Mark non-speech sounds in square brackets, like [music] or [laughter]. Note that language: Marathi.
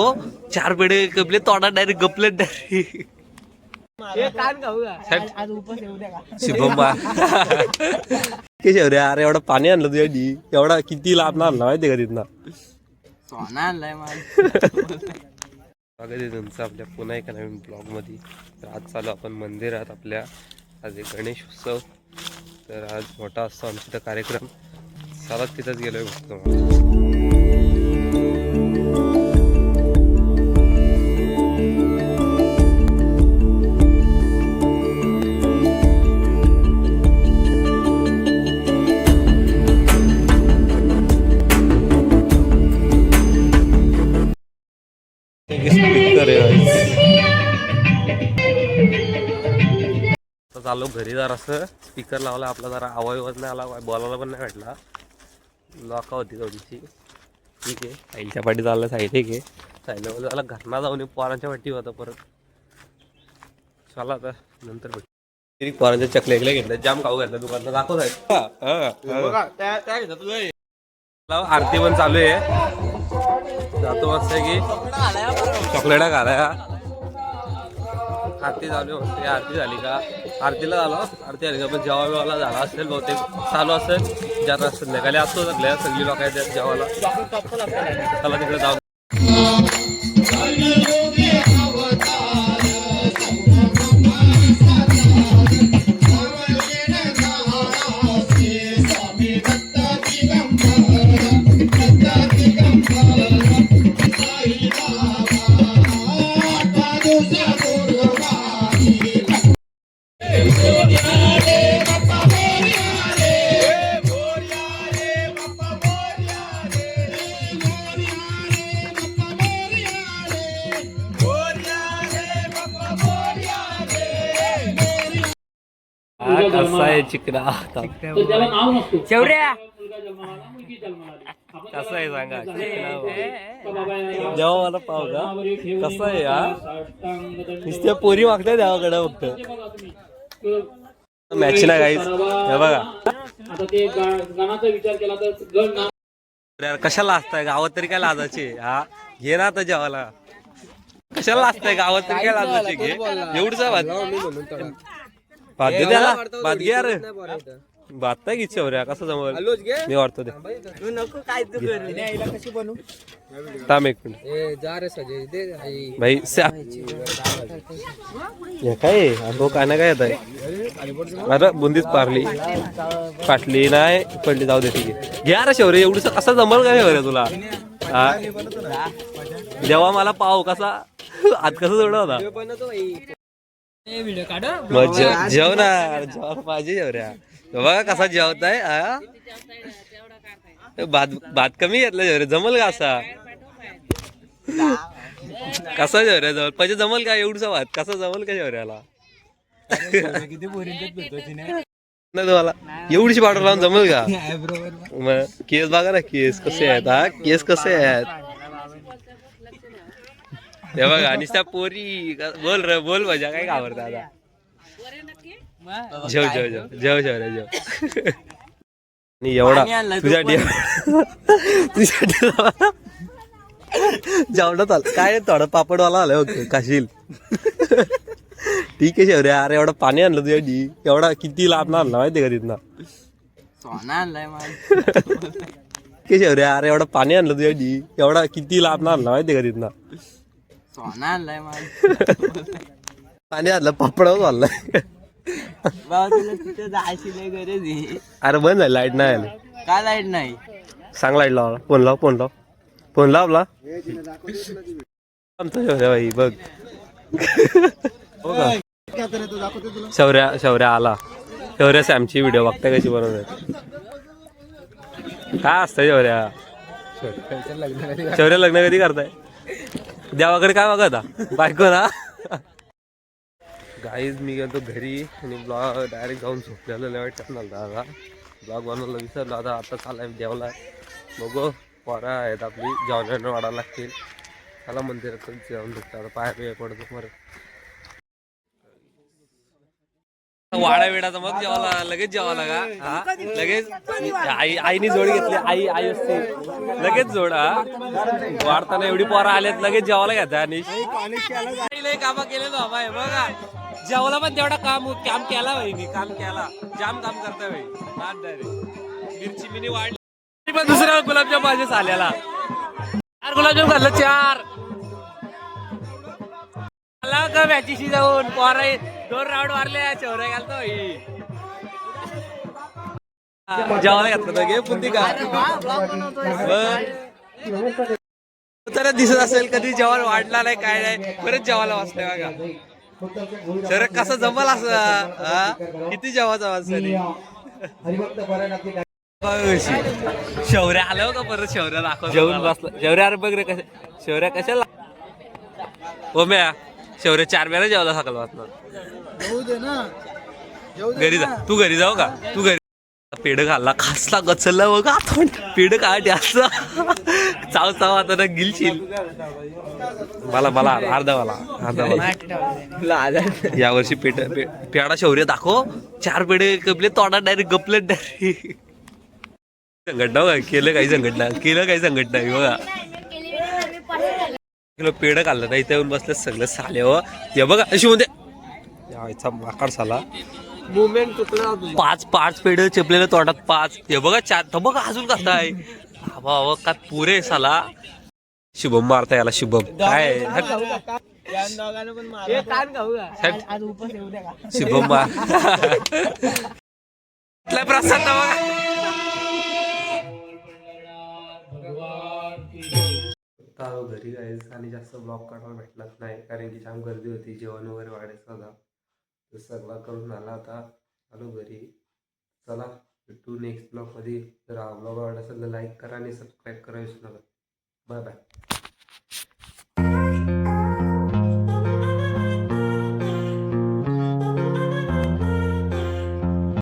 हो चार पेढे कपले तोडा डायरेक्ट गपले डायरेक्ट शुभम के शेवरे अरे एवढं पाणी आणलं तुझ्या डी एवढा किती लांब आणला माहिती का तिथनं? सोना आणलाय माझ स्वागत आहे तुमचं आपल्या पुन्हा एका नवीन ब्लॉगमध्ये तर आज चालू आपण मंदिरात आपल्या. आज एक गणेश उत्सव. तर आज मोठा असतो आमच्या इथं कार्यक्रम. चालत तिथंच गेलोय फक्त आता चालू घरी जरा असं स्पीकर लावला आपला जरा आवाज नाही आला बोलायला पण नाही भेटला. लॉका होती थोडीशी ठीक आहे. साईडच्या पाठी चाललं साईड ठीक आहे. बोललं त्याला घरना जाऊन ये, पोरांच्या पाठी होता परत. चला आता नंतर भेट. तरी पोरांच्या चकले एकले घेतल्या जाम खाऊ घातल्या दुकानात दाखव साहेब आरती पण चालू आहे. जातो मस्त की. चॉकलेट घालाय आरती झाली आहे आरती झाली का? आरतीला झालो. आरती झाली का? पण जेव्हा बिवाला झाला असेल बहुतेक चालू असेल. ज्यांना संध्याकाळी असतो सगळ्या सगळी लोक आहेत जेवायला. चला तिकडे जाऊ. कसा आहे चिकना त्याला नाव नसतो. शेवऱ्या. कसा आहे सांगा चिकना जेव्हा मला पाव का? कसा आहे हा नुसत्या पोरी मागताय देवाकडे फक्त. मॅच ना काहीच हे बघा. आता ते गा- गाण्याचा विचार केला तर गण ना यार, कशाला असताय गावात तरी काय लाजाचे हा? घे ना आता जेवायला. कशाला असताय गावात तरी काय लाजाचे घे. एवढंच भात दे त्याला भात घे यार. भात नाही घे चौऱ्या कसं जमल? मी वाटतो ते. तू नको काय तू कर थांब एक मिनिट. भाई हे काय? अगो काय ना काय येत आहे अरे बुंदीच पारली. फाटली नाही पडली जाऊ दे ठीक आहे. घ्या रे शौर्य एवढस कसा जमल का शौर्य तुला? हा? जेव्हा मला पाव कसा? [laughs] आत कसा जोडा होता? जेवणार जेवण पाहिजे जेवऱ्या बघा कसा जेवताय हा. भात भात कमी घेतला जेवऱ्या जमल का असा? कसा जेवऱ्या जवळ? पाहिजे जमल का एवढसा भात? कसा जमल का जेवऱ्याला तुम्हाला? एवढीशी पावडर लावून जमल का? मग केस बघा ना केस कसे आहेत हा? केस कसे आहेत? हे बघा त्या पोरी बोल रे बोल मजा काय घाबरता आता. जेव जेव जेव. जेव जेव रे जेव. आणि एवढा तुझ्या तू तुझ्या जेवढं चाल काय थोडं पापडवाला आलं ओके काशील ठीक आहे शेवऱ्या. अरे एवढं पाणी आणलं तुझ्या डी. एवढा किती लांब आणला माहिती का तिथनं? सोना आणलाय माझ के शेवऱ्या. अरे एवढं पाणी आणलं तुझ्या डी. एवढा किती लांब आणला माहिती का तिथनं? सोना आणलाय पाणी आणलं पापडावर चाललाय. बाबा तुला तिथे जायची लय गरज आहे. अरे बंद झाली लाइट नाही आली. का लाइट नाही? सांग लाइट लावला फोन लाव फोन लाव. फोन लावला आमचा शौर्या बाई बघ. हो का? शौर्या शौर्या आला. शौर्या सॅमची व्हिडिओ बघताय कशी बनवत. काय असतं शौर्या? शौर्या लग्न कधी करताय? देवाकडे काय बघा आता? बायको ना? गाईज मी गेलो घरी आणि ब्लॉग डायरेक्ट जाऊन झोपलेलं लय वाटत ना दादा. ब्लॉग बनवलं विसरलो आता आता चालाय देवला बघू पोरा आहेत आपली जेवण वाढायला लागतील. त्याला मंदिरात जेवण भेटतं आता पाया पडतो बरं वाडा वेडाचा मग जेवायला लगेच जेवायला का हा? लगेच आई आईनी जोड घेतली आई आई असते. लगेच जोड हा? वाढताना एवढी पोरं आलेत लगेच जेवायला घ्यायचा आणि कामा केले ना बाबा हे बघा. जेवायला पण तेवढा काम काम केला वहिनी काम केला. जाम काम करता रे. मिरची मिनी वाढली. पण दुसऱ्या गुलाबजाम माझ्या आल्याला चार गुलाबजाम घातलं चार. आला का मॅचीशी जाऊन? पोरा दोन राऊंड मारले चौऱ्या घालतो ही. जेवायला घातलं घे पुंती का. तर दिसत असेल कधी जेवण वाढला नाही काय नाही परत जेवायला वाचले बघा. सर कसं जमल असं हा? किती जेवायचा वाजता शौर्य आलं हो का परत शौर्य दाखव जेवून बसला. शौर्य अरे बघ रे कशा शौर्य कशाला हो शौर्य चार वेळा जेवला सकाळ वाचणार घरी जा. तू घरी जाऊ का? तू घरी पेड खाल्ला. खासला गचलला बघा. पेड काय असं. चाव चाव आता ना गिलशील. मला मला अर्धा मला. अर्धा मला. या वर्षी पेट पेडा शौर्य दाखव. चार पेढे कपले तोंडात डायरेक्ट गपले डायरेक्ट संघटना बघा केलं काही संघटना केलं काही संघटना बघा. किलो पेढ खाल्लं नाही इथे येऊन बसले सगळं साले हो. हे बघा अशी मध्ये यायचा माकाड साला. मुवमेंट चुकला पाच पाच पेढ चेपलेले तोंडात पाच. हे बघा चार. तर बघा अजून कसं आहे. बाबा बाबा काय पुरे साला. शुभम मारता याला शुभम. काय पण मारा. कान [laughs] आता आलो घरी जायचं आणि जास्त ब्लॉग काढायला भेटलाच नाही. कारण की जाम गर्दी होती जेवण वगैरे वाढायचं होता. तर सगळा करून आला आता. आलो घरी. चला भेटू नेक्स्ट ब्लॉगमध्ये जर हा ब्लॉग आवडला असेल तर लाईक करा आणि सबस्क्राईब करा विसरू नका. Bye bye